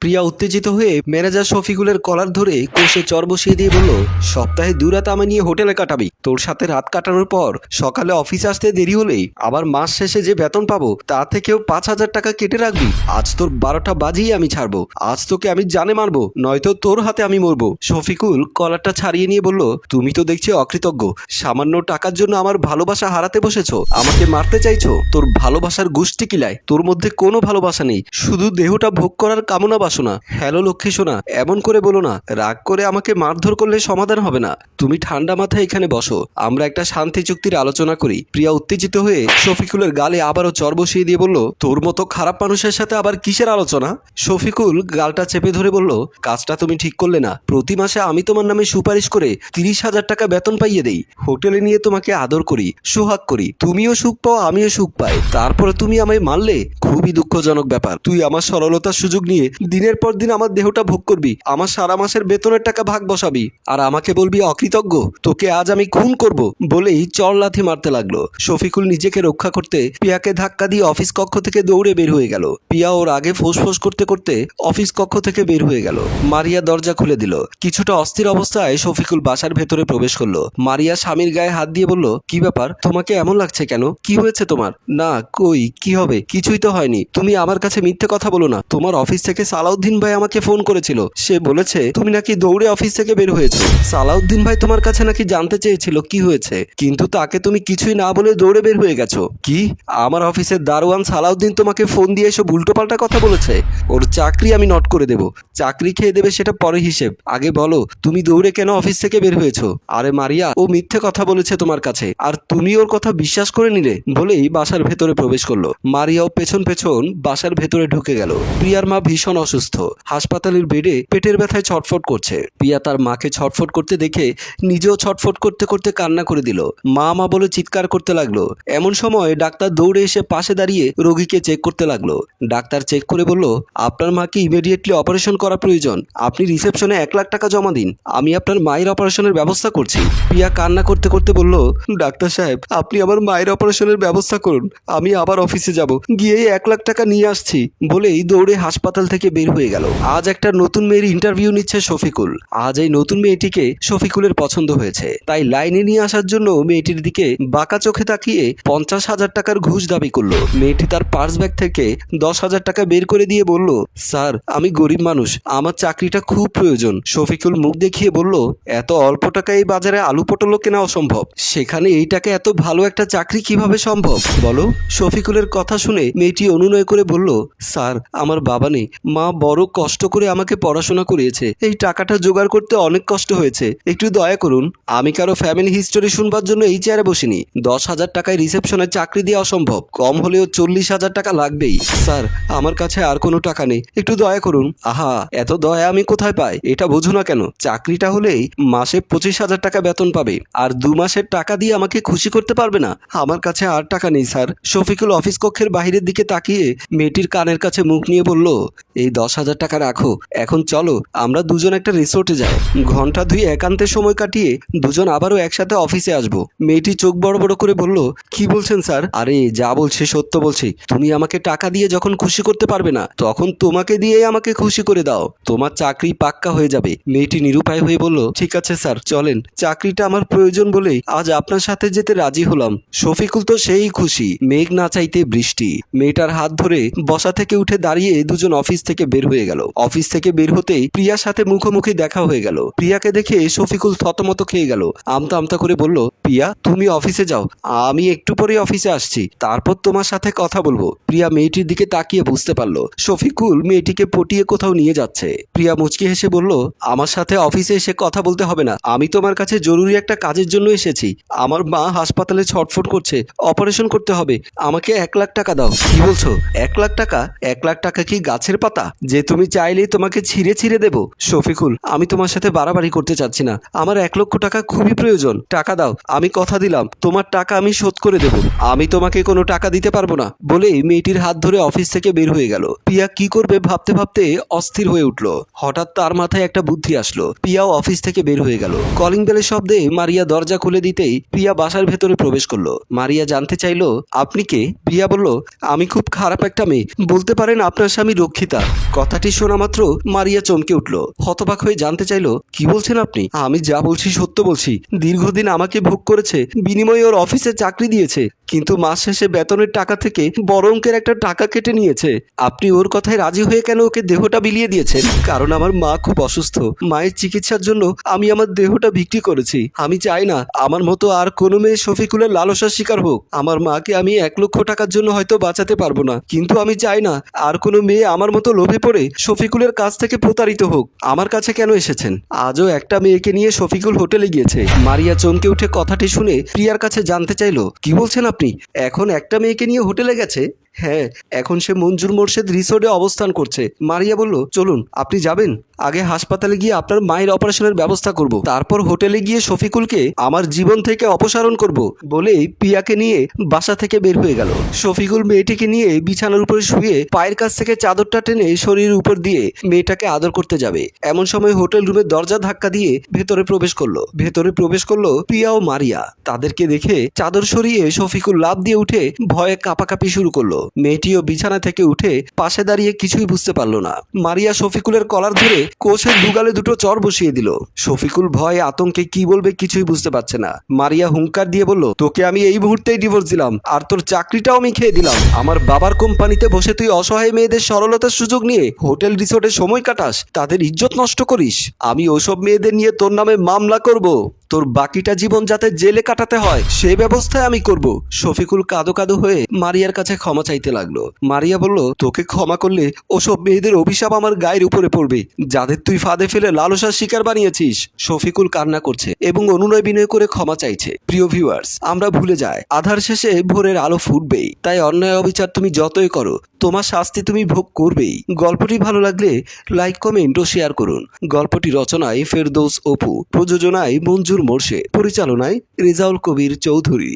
প্রিয়া উত্তেজিত হয়ে ম্যানেজার শফিকুলের কলার ধরে কোষে চর বসিয়ে দিয়ে বলল, সপ্তাহে দু রাত আমায় নিয়ে হোটেলে কাটাবি। তোর সাথে রাত কাটানোর পর সকালে অফিস আসতে দেরি হলেই আবার মাস শেষে যে বেতন পাবো, তা থেকেও পাঁচ হাজার টাকা কেটে রাখবি। আজ তোর বারোটা বাজিয়ে আমি ছাড়বো। আজ তোকে আমি জানে মারবো, নয়তো তোর হাতে আমি মরবো। শফিকুল কলারটা ছাড়িয়ে নিয়ে বলল, তুমি তো দেখছি অকৃতজ্ঞ। সামান্য টাকার জন্য আমার ভালোবাসা হারাতে বসেছো। আমাকে মারতে চাইছো। তোর ভালোবাসার গোষ্ঠী কিলায় তোর মধ্যে কোনো ভালোবাসা নেই। শুধু দেহটা ভোগ করার কামনা বাসনা হ্যালো লক্ষ্মী সোনা এমন করে বলো না, রাগ করে আমাকে মারধর করলে সমাধান হবে না। তুমি ঠান্ডা মাথায় এখানে বসো। আমরা একটা শান্তি চুক্তির আলোচনা করি। প্রিয়া উত্তেজিত হয়ে শফিকুলের গালে আবারও চর বসিয়ে দিয়ে বলল, তোর মতো খারাপ মানুষের সাথে আবার কিসের আলোচনা? শফিকুল গালটা চেপে ধরে বলল, কাজটা তুমি ঠিক করলে না। প্রতি মাসে আমি তোমার নামে সুপারিশ করে তিরিশ হাজার টাকা বেতন পাইয়ে দেই। হোটেলে নিয়ে তোমাকে আদর করি, সোহাগ করি। তুমিও সুখ পাও, আমিও সুখ পাই। তারপরে তুমি আমায় মারলে খুবই দুঃখজনক ব্যাপার। তুই আমার সরলতার সুযোগ নিয়ে দিনের পর দিন আমার দেহটা ভোগ করবি, আমার সারা মাসের বেতনের টাকা ভাগ বসাবি, আর আমাকে বলবি, অকৃতজ্ঞ, তোকে আজ আমি খুন করব বলেই চর লাথি মারতে লাগল। শফিকুল নিজেকে রক্ষা করতে পিয়াকে ধাক্কা দিয়ে অফিস কক্ষ থেকে দৌড়ে বের হয়ে গেল। পিয়া ওর আগে ফোঁস করতে করতে অফিস কক্ষ থেকে বের হয়ে গেল। মারিয়া দরজা খুলে দিল। কিছুটা অস্থির অবস্থায় শফিকুল বাসার ভেতরে প্রবেশ করল। মারিয়া স্বামীর গায়ে হাত দিয়ে বলল, কি ব্যাপার? তোমাকে এমন লাগছে কেন? কি হয়েছে তোমার? না, কই? কি হবে? কিছুই তো হয়নি। তুমি আমার কাছে মিথ্যে কথা বলো না। তোমার অফিস থেকে সালাউদ্দিন ভাই আমাকে ফোন করেছিল। সে বলেছে, তুমি নাকি দৌড়ে অফিস থেকে বের হয়েছো। সালাউদ্দিন ভাই তোমার কাছে নাকি জানতে চেয়েছিল কি হয়েছে। কিন্তু তাকে তুমি কিছুই না বলে দৌড়ে বের হয়ে গেছো। কি? আমার অফিসের দারোয়ান সালাউদ্দিন তোমাকে ফোন দিয়ে এসব উল্টোপাল্টা কথা বলেছে? ওর চাকরি আমি নট করে দেব। চাকরি খেয়ে দেবে সেটা পরে হিসেব। আগে বলো, তুমি দৌড়ে কেন অফিস থেকে বের হয়েছো? আরে মারিয়া, ও মিথ্যে কথা বলেছে তোমার কাছে। আর তুমি ওর কথা বিশ্বাস করে নিলে বলেই বাসার ভেতরে প্রবেশ করল। মারিয়াও পেছন পেছন বাসার ভেতরে ঢুকে গেল। প্রিয়ার মা ভীষণ অসুস্থ। হাসপাতালের বেডে পেটের ব্যথায় ছটফট করছে। প্রিয়া তার মাকে ছটফট করতে দেখে নিজেও ছটফট করতে করতে কান্না করে দিল। মা মা বলে চিৎকার করতে লাগল। এমন সময় ডাক্তার দৌড়ে এসে পাশে দাঁড়িয়ে রোগীকে চেক করতে লাগল। ডাক্তার চেক করে বলল, আপনার মাকে ইমিডিয়েটলি অপারেশন করা প্রয়োজন? আপনি রিসেপশনে এক লাখ টাকা জমা দিন। আমি আপনার মায়ের অপারেশনের ব্যবস্থা করছি। প্রিয়া কান্না করতে করতে বলল, ডাক্তার সাহেব, আপনি আমার মায়ের অপারেশনের ব্যবস্থা করুন। আমি আবার অফিসে যাব। গিয়েই এক লাখ টাকা নিয়ে আসছি বলেই দৌড়ে হাসপাতাল থেকে বের হয়ে গেল। আজ একটা নতুন মেয়ের ইন্টারভিউ নিচ্ছে শফিকুল। আজ এই নতুন মেয়েটিকে শফিকুলের পছন্দ হয়েছে। তাই লাইনে নিয়ে আসার জন্য মেয়েটির দিকে বাঁকা চোখে তাকিয়ে পঞ্চাশ হাজার টাকার ঘুষ দাবি করল। মেয়েটি তার পার্স ব্যাগ থেকে দশ হাজার টাকা বের করে দিয়ে বলল, স্যার, আমি গরিব মানুষ, আমার চাকরিটা খুব প্রয়োজন। শফিকুল মুখ দেখিয়ে বলল, এত অল্প টাকা এই বাজারে আলু পটলও কেনা অসম্ভব। সেখানে এই টাকা এত ভালো একটা চাকরি কীভাবে সম্ভব? বলো। শফিকুলের কথা শুনে মেয়েটি অনুনয় করে বলল, স্যার, আমার বাবা নেই। মা বড় কষ্ট করে আমাকে পড়াশোনা করিয়েছে। এই টাকাটা জোগাড় করতে অনেক কষ্ট হয়েছে। একটু দয়া করুন, আমি কারও ফ্যামিলি হিস্টোরি শুনবার জন্য এই চেয়ারে বসিনি। দশ হাজার টাকায় রিসেপশনে চাকরি দেওয়া অসম্ভব কম হলেও চল্লিশ হাজার টাকা লাগবেই। স্যার, আমার কাছে আর কোনো টাকা নেই। একটু দয়া করুন। আহা, এত দয়া আমি কোথায় পাই? এটা বোঝো না কেন? চাকরিটা হলেই মাসে পঁচিশ হাজার টাকা বেতন পাবে। আর দু মাসের টাকা দিয়ে আমাকে খুশি করতে পারবে না? আমার কাছে আর টাকা নেই, স্যার। শফিকুল অফিস কক্ষের বাইরের দিকে তাকিয়ে মেয়েটির কানের কাছে মুখ নিয়ে বলল, এই দশ হাজার টাকা রাখো, এখন চলো, আমরা দুজন একটা রিসোর্টে যাই। ঘণ্টা দুই একান্তের সময় কাটিয়ে দুজন আবারও একসাথে অফিসে আসব। মেয়েটি চোখ বড় বড় করে বলল, কি বলছেন স্যার? আরে, যা বলছে সত্য বলছি। তুমি আমাকে টাকা দিয়ে যখন খুশি করতে পারবে না, তখন তোমাকে দিয়েই আমাকে খুশি করে দাও। তোমার চাকরি পাক্কা হয়ে যাবে। মেয়েটি নিরুপায় হয়ে বলল, ঠিক আছে স্যার, চলেন। চাকরিটা আমার প্রয়োজন বলেই আজ আপনার সাথে যেতে রাজি হলাম। শফিকুল তো সেই খুশি, মেঘ না চাইতে বৃষ্টি। মেয়েটার হাত ধরে বসা থেকে উঠে দাঁড়িয়ে দুজন অফিস থেকে বের হয়ে গেল। অফিস থেকে বের হতেই প্রিয়ার সাথে মুখোমুখি দেখা হয়ে গেল। প্রিয়াকে দেখে শফিকুল থতমত খেয়ে গেল। আমতা আমতা করে বলল, প্রিয়া, তুমি অফিসে যাও। আমি একটু পরে অফিসে আসছি। তারপর তোমার সাথে কথা বলব। প্রিয়া মেয়েটির দিকে তাকিয়ে বুঝতে পারল, শফিকুল মেয়েটিকে পটিয়ে কোথাও নিয়ে যাচ্ছে। প্রিয়া মুচকি হেসে বলল, আমার সাথে অফিসে এসে কথা বলতে হবে না। আমি তোমার কাছে জরুরি একটা কাজের জন্য এসেছি। আমার মা হাসপাতালে ছটফট করছে। অপারেশন করতে হবে। আমাকে এক লাখ টাকা দাও। কি বলছো? এক লাখ টাকা? এক লাখ টাকা কি গাছের পাতা? যে তুমি চাইলেই তোমাকে ছিঁড়ে ছিঁড়ে দেব। শফিকুল, আমি তোমার সাথে বাড়াবাড়ি করতে চাচ্ছি না। আমার এক লক্ষ টাকা খুবই প্রয়োজন। টাকা দাও। আমি কথা দিলাম। তোমার টাকা আমি শোধ করে দেব। আমি তোমাকে কোনো টাকা দিতে পারব না বলেই মেয়েটির হাত ধরে অফিস থেকে বের হয়ে গেল। পিয়া কি করবে ভাবতে ভাবতে অস্থির হয়ে উঠল। হঠাৎ তার মাথায় একটা বুদ্ধি আসলো। পিয়াও অফিস থেকে বের হয়ে গেল। কলিং বেলের শব্দে মারিয়া দরজা খুলে দিতেই পিয়া বাসার ভেতরে প্রবেশ করল। মারিয়া জানতে চাইলো, আপনি কে? পিয়া বলল, আমি খুব খারাপ একটা মেয়ে। বলতে পারেন আপনার স্বামী রক্ষিতা। কথাটি শোনা মাত্র মারিয়া চমকে উঠল। হতবাক হয়ে জানতে চাইলো, কি বলছেন আপনি? আমি যা বলছি সত্য বলছি। দীর্ঘদিন আমাকে ভোগ করেছে, বিনিময়ে ওর অফিসে চাকরি দিয়েছে, কিন্তু মাস শেষে বেতনের টাকা থেকে বড় অঙ্কের একটা টাকা কেটে নিয়েছে। আপনি ওর কথায় রাজি হয়ে কেন ওকে দেহটা বিলিয়ে দিয়েছেন? কারণ আমার মা খুব অসুস্থ। মায়ের চিকিৎসার জন্য আমি আমার দেহটা বিক্রি করেছি। আমি চাই না, আমার মতো আর কোনো মেয়ে শফিকুলের লালসার শিকার হোক। আমার মাকে আমি এক লক্ষ টাকার জন্য হয়তো বাঁচাতে পারব না। কিন্তু আমি চাই না, আর কোনো মেয়ে আমার মতো লোভে পড়ে শফিকুলের কাছ থেকে প্রতারিত হোক। আমার কাছে কেন এসেছেন? আজও একটা মেয়েকে নিয়ে শফিকুল হোটেলে গিয়েছে। মারিয়া চমকে উঠে কথাটি শুনে প্রিয়ার কাছে জানতে চাইল, কি বলছেন আপনি? এখন একটা মেয়েকে নিয়ে হোটেলে গেছে? হ্যাঁ এখন সে মঞ্জুর মোর্শেদ রিসোর্টে অবস্থান করছে। মারিয়া বলল, চলুন, আপনি যাবেন। আগে হাসপাতালে গিয়ে আপনার মায়ের অপারেশনের ব্যবস্থা করব। তারপর হোটেলে গিয়ে শফিকুলকে আমার জীবন থেকে অপসারণ করব। বলেই পিয়াকে নিয়ে বাসা থেকে বের হয়ে গেল। শফিকুল মেয়েটিকে নিয়ে বিছানার উপরে শুয়ে পায়ের কাছ থেকে চাদরটা টেনে শরীরের উপর দিয়ে মেয়েটাকে আদর করতে যাবে। এমন সময় হোটেল রুমের দরজা ধাক্কা দিয়ে ভেতরে প্রবেশ করল। ভেতরে প্রবেশ করল পিয়া ও মারিয়া। তাদেরকে দেখে চাদর সরিয়ে শফিকুল লাভ দিয়ে উঠে ভয়ে কাঁপাকাঁপি শুরু করল। মেয়েটিও বিছানা থেকে উঠে পাশে দাঁড়িয়ে কিছুই বুঝতে পারল না। মারিয়া শফিকুলের কলার ধরে কোষের দুগালে দুটো চর বসিয়ে দিল। শফিকুল ভয়ে আতঙ্কে কি বলবে কিছুই বুঝতে পারছে না। মারিয়া হুঙ্কার দিয়ে বলল, তোকে আমি এই মুহূর্তেই ডিভোর্স দিলাম, আর তোর চাকরিটাও আমি খেয়ে দিলাম। আমার বাবার কোম্পানিতে বসে তুই অসহায় মেয়েদের সরলতার সুযোগ নিয়ে হোটেল রিসোর্টে সময় কাটাস, তাদের ইজ্জত নষ্ট করিস। আমি ওসব মেয়েদের নিয়ে তোর নামে মামলা করব। তোর বাকিটা জীবন যাতে জেলে কাটাতে হয় সে ব্যবস্থায় আমি করব। শফিকুল কাদো কাদো হয়ে মারিয়ার কাছে ক্ষমা চাইতে লাগল। মারিয়া বলল, তোকে ক্ষমা করলে ওসব মেয়েদের অভিশাপ আমার গায়ের উপরে পড়বে, যাদের তুই ফাঁদে ফেলে লালসার শিকার বানিয়েছিস। শফিকুল কান্না করছে এবং অনুনয় বিনয় করে ক্ষমা চাইছে। প্রিয় ভিউয়ার্স আমরা ভুলে যাই, আধার শেষে ভোরের আলো ফুটবেই। তাই অন্যায় অবিচার তুমি যতই করো, তোমার শাস্তি তুমি ভোগ করবেই। গল্পটি ভালো লাগলে লাইক কমেন্ট ও শেয়ার করুন। গল্পটি রচনায় ফেরদৌস অপু, প্রযোজনায় মঞ্জুর মোর্শে পরিচালনায় রেজাউল কবির চৌধুরী।